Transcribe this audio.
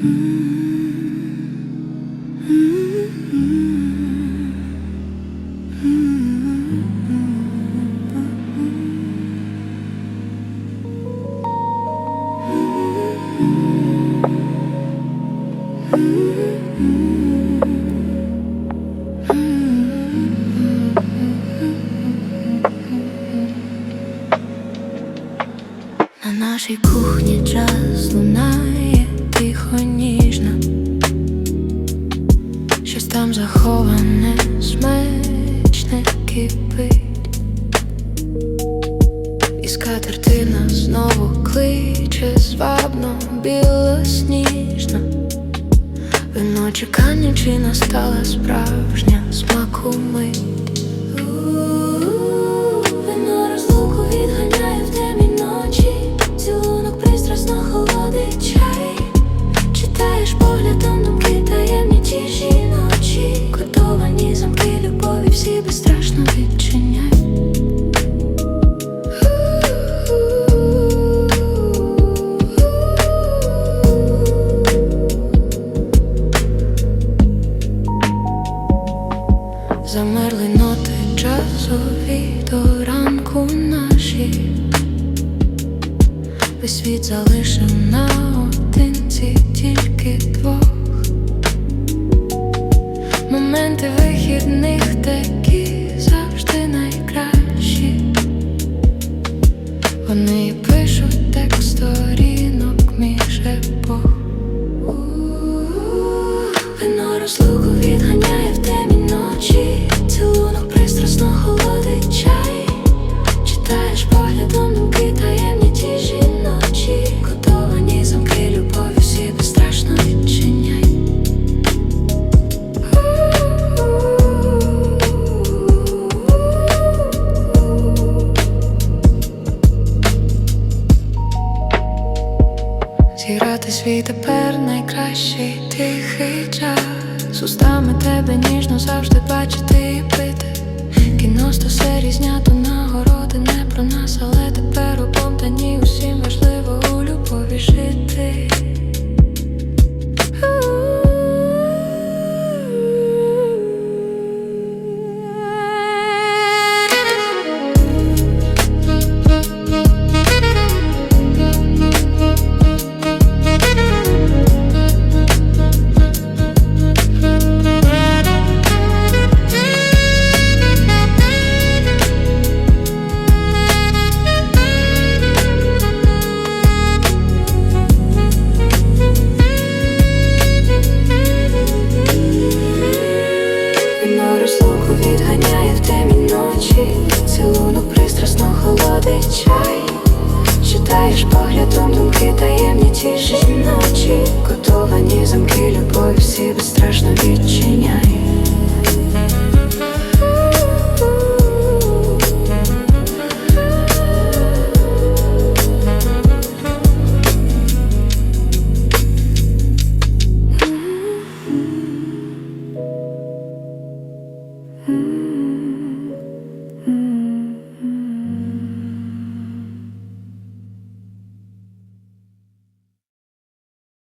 На нашій кухні час лунає там заховане, смачне кипить, і скатертина знову кличе звабно, білосніжно. Вино чекання чи настала справжня смаку мить. Вино розлуку відганяє пристрасно холодить чай. Читаєш поглядом думки таємні ті жіночі, Котовані замки всі безстрашно відчиняй. Замерли ноти джазові до ранку наші Весь світ залишив наодинці Зіграти свій тепер найкращий тихий час. Устами тебе ніжно завжди бачити і пити. Кіно сто серій знято нагороди не про нас, але тепер обоє baby.